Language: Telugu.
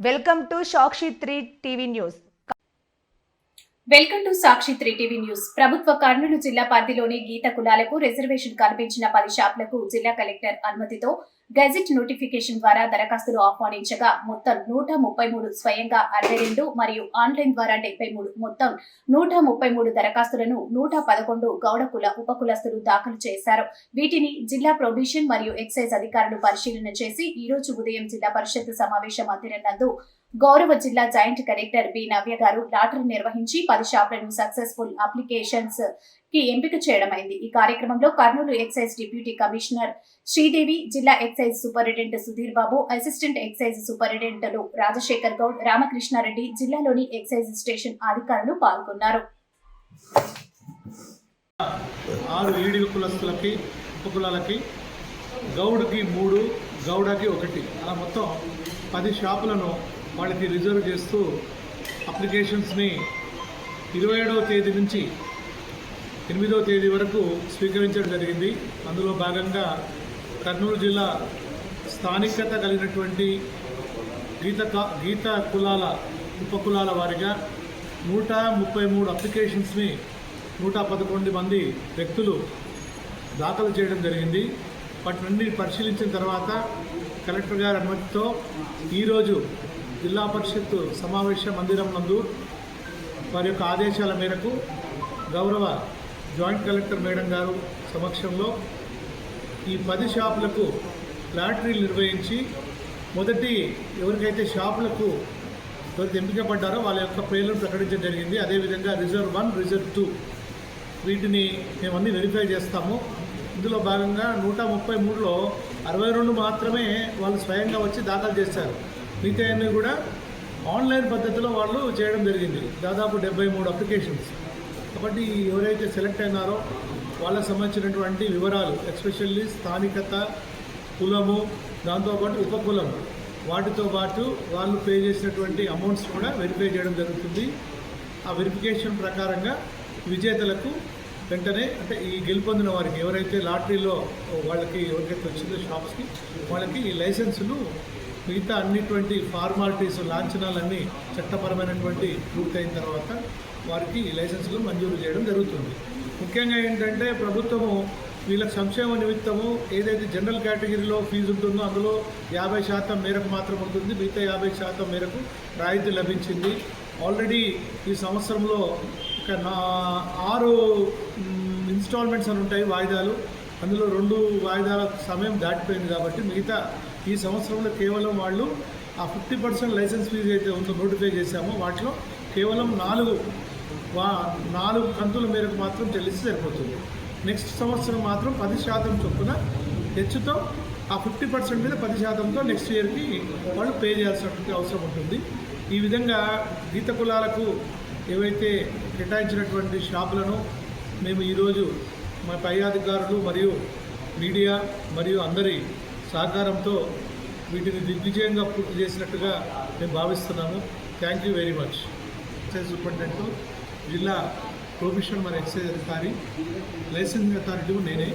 Welcome to Sakshi three TV news welcome to Sakshi three TV news. ప్రభుత్వ కర్నూలు జిల్లా పరిధిలోని గీత కులాలకు రిజర్వేషన్ కల్పించిన పది షాపులకు జిల్లా కలెక్టర్ అనుమతితో గెజిట్ నోటిఫికేషన్ ద్వారా దరఖాస్తులు ఆహ్వానించగా మొత్తం నూట ముప్పై మూడు స్వయంగా అరవై రెండు మరియు ఆన్లైన్ ద్వారా డెబ్బై మూడు మొత్తం నూట ముప్పై మూడు దరఖాస్తులను నూట పదకొండు గౌడ కుల ఉపకులస్తులు దాఖలు చేశారు. వీటిని జిల్లా ప్రొబిషన్ మరియు ఎక్సైజ్ అధికారులు పరిశీలన చేసి ఈ రోజు ఉదయం జిల్లా పరిషత్ సమావేశ మందిరం నందు గౌరవ జిల్లా జాయింట్ కలెక్టర్ బి నవ్య గారు లాటరీ నిర్వహించి పది షాపులను సక్సెస్ఫుల్ అప్లికేషన్స్కి ఎంపిక చేయడమైంది ఈ కార్యక్రమంలో Kurnool excise deputy commissioner Sridevi జిల్లా excise superintendent Sudhir Babu assistant excise సూపరింటెండెంట్లు Rajasekhar Goud Ramakrishna Reddy జిల్లాలోని ఎక్సైజ్ స్టేషన్ అధికారులు పాల్గొన్నారు. ఆరు కులస్తులకి ఉపకులాలకి గౌడ్కి మూడు గౌడకి ఒకటి. అలా మొత్తం పది షాపులను వాళ్ళకి రిజర్వ్ చేస్తూ అప్లికేషన్స్ని ఇరవై ఏడవ తేదీ నుంచి ఎనిమిదవ తేదీ వరకు స్వీకరించడం జరిగింది. అందులో భాగంగా కర్నూలు జిల్లా స్థానికత కలిగినటువంటి గీత కా- గీత కులాల ఉపకులాల వారిగా నూట ముప్పై మూడు అప్లికేషన్స్ని నూట పదకొండు మంది వ్యక్తులు దాఖలు చేయడం జరిగింది. వాటిని పరిశీలించిన తర్వాత కలెక్టర్ గారి అనుమతితో ఈరోజు జిల్లా పరిషత్ సమావేశ మందిరం నందు వారి యొక్క ఆదేశాల మేరకు గౌరవ జాయింట్ కలెక్టర్ మేడం గారు సమక్షంలో ఈ పది షాపులకు లాటరీలు నిర్వహించి మొదటి ఎవరికైతే షాపులకు ఎవరికి ఎంపిక పడ్డారో వాళ్ళ యొక్క పేర్లను ప్రకటించడం జరిగింది. అదేవిధంగా రిజర్వ్ వన్ రిజర్వ్ టూ వీటిని మేమన్నీ వెరిఫై చేస్తాము. ఇందులో భాగంగా నూట ముప్పై మూడులో అరవై రెండు మాత్రమే వాళ్ళు స్వయంగా వచ్చి దాఖలు చేశారు. మిగతా అన్నీ కూడా ఆన్లైన్ పద్ధతిలో వాళ్ళు చేయడం జరిగింది. దాదాపు డెబ్బై మూడు అప్లికేషన్స్. కాబట్టి ఎవరైతే సెలెక్ట్ అయినారో వాళ్ళకి సంబంధించినటువంటి వివరాలు ఎస్పెషల్లీ స్థానికత కులము దాంతోపాటు ఉపకులం వాటితో పాటు వాళ్ళు పే చేసినటువంటి అమౌంట్స్ కూడా వెరిఫై చేయడం జరుగుతుంది. ఆ వెరిఫికేషన్ ప్రకారంగా విజేతలకు వెంటనే అంటే ఈ గెలుపొందిన వారికి ఎవరైతే లాటరీలో వాళ్ళకి ఎవరికైతే వచ్చిందో షాప్స్కి వాళ్ళకి ఈ లైసెన్సులు మిగతా అన్నిటువంటి ఫార్మాలిటీస్ లాంఛనాలన్నీ చట్టపరమైనటువంటి పూర్తయిన తర్వాత వారికి లైసెన్సులు మంజూరు చేయడం జరుగుతుంది. ముఖ్యంగా ఏంటంటే ప్రభుత్వము వీళ్ళ సంక్షేమ నిమిత్తము ఏదైతే జనరల్ కేటగిరీలో ఫీజు ఉంటుందో అందులో యాభై శాతం మేరకు మాత్రం ఉంటుంది. మిగతా యాభై శాతం మేరకు రాయితీ లభించింది. ఆల్రెడీ ఈ సంవత్సరంలో ఒక నా ఆరు ఇన్స్టాల్మెంట్స్ అని ఉంటాయి వాయిదాలు. అందులో రెండు వాయిదాల సమయం దాటిపోయింది కాబట్టి మిగతా ఈ సంవత్సరంలో కేవలం వాళ్ళు ఆ ఫిఫ్టీ పర్సెంట్ లైసెన్స్ ఫీజు అయితే ఉందో నోటిఫై చేశామో. వాటిలో కేవలం నాలుగు వా నాలుగు కంతుల మేరకు మాత్రం చెల్లిస్తే సరిపోతుంది. నెక్స్ట్ సంవత్సరం మాత్రం పది శాతం చొప్పున హెచ్చుతో ఆ ఫిఫ్టీ పర్సెంట్ మీద పది శాతంతో నెక్స్ట్ ఇయర్కి వాళ్ళు పే చేయాల్సినటువంటి అవసరం ఉంటుంది. ఈ విధంగా గీత కులాలకు ఏవైతే కేటాయించినటువంటి షాపులను మేము ఈరోజు మా పై అధికారులు మరియు మీడియా మరియు అందరి సహకారంతో వీటిని దిగ్విజయంగా పూర్తి చేసినట్టుగా మేము భావిస్తున్నాము thank you very much excise superintendent జిల్లా ప్రొఫెషన్ మరి ఎక్సైజ్ అధికారి లైసెన్సింగ్ అథారిటీ నేనే.